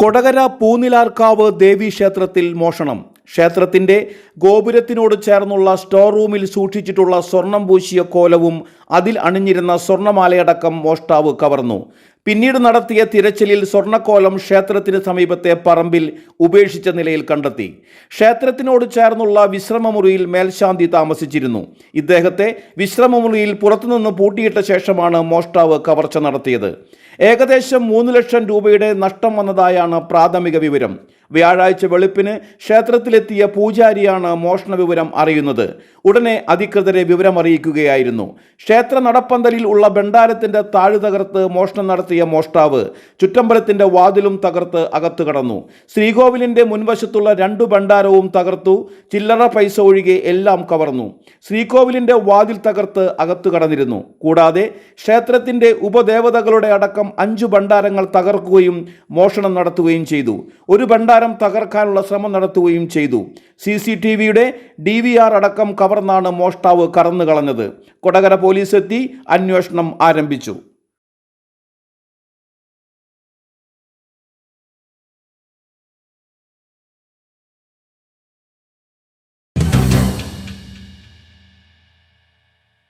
കൊടകര പൂനിലാർക്കാവ് ദേവീക്ഷേത്രത്തിൽ മോഷണം. ക്ഷേത്രത്തിന്റെ ഗോപുരത്തിനോട് ചേർന്നുള്ള സ്റ്റോർ റൂമിൽ സൂക്ഷിച്ചിട്ടുള്ള സ്വർണം പൂശിയ കോലവും അതിൽ അണിഞ്ഞിരുന്ന സ്വർണമാലയടക്കം മോഷ്ടാവ് കവർന്നു. പിന്നീട് നടത്തിയ തിരച്ചിലിൽ സ്വർണക്കോലം ക്ഷേത്രത്തിന് സമീപത്തെ പറമ്പിൽ ഉപേക്ഷിച്ച നിലയിൽ കണ്ടെത്തി. ക്ഷേത്രത്തിനോട് ചേർന്നുള്ള വിശ്രമമുറിയിൽ മേൽശാന്തി താമസിച്ചിരുന്നു. ഇദ്ദേഹത്തെ വിശ്രമമുറിയിൽ പുറത്തുനിന്ന് പൂട്ടിയിട്ട ശേഷമാണ് മോഷ്ടാവ് കവർച്ച നടത്തിയത്. ഏകദേശം മൂന്ന് ലക്ഷം രൂപയുടെ നഷ്ടം വന്നതായാണ് പ്രാഥമിക വിവരം. വ്യാഴാഴ്ച വെളുപ്പിന് ക്ഷേത്രത്തിലെത്തിയ പൂജാരിയാണ് മോഷണ വിവരം അറിയുന്നത്. ഉടനെ അധികൃതരെ വിവരമറിയിക്കുകയായിരുന്നു. ക്ഷേത്ര നടപ്പന്തലിൽ ഉള്ള ബണ്ടാരത്തിന്റെ താഴ് തകർത്ത് മോഷണം നടത്തിയ മോഷ്ടാവ് ചുറ്റമ്പലത്തിന്റെ വാതിലും തകർത്ത് അകത്തു കടന്നു. ശ്രീകോവിലിന്റെ മുൻവശത്തുള്ള രണ്ടു ഭണ്ഡാരവും തകർത്തു. ചില്ലറ പൈസ ഒഴികെ എല്ലാം കവർന്നു. ശ്രീകോവിലിന്റെ വാതിൽ തകർത്ത് അകത്തു കടന്നിരുന്നു. കൂടാതെ ക്ഷേത്രത്തിന്റെ ഉപദേവതകളുടെ അടക്കം അഞ്ചു ഭണ്ഡാരങ്ങൾ തകർക്കുകയും മോഷണം നടത്തുകയും ചെയ്തു. ഒരു ഭണ്ഡാരം തകർക്കാനുള്ള ശ്രമം നടത്തുകയും ചെയ്തു. സി സി ടി വിയുടെ ഡി വി ആർ അടക്കം കവർന്നാണ് മോഷ്ടാവ് കറന്നു കളഞ്ഞത് കൊടകര പോലീസ് എത്തി അന്വേഷണം ആരംഭിച്ചു.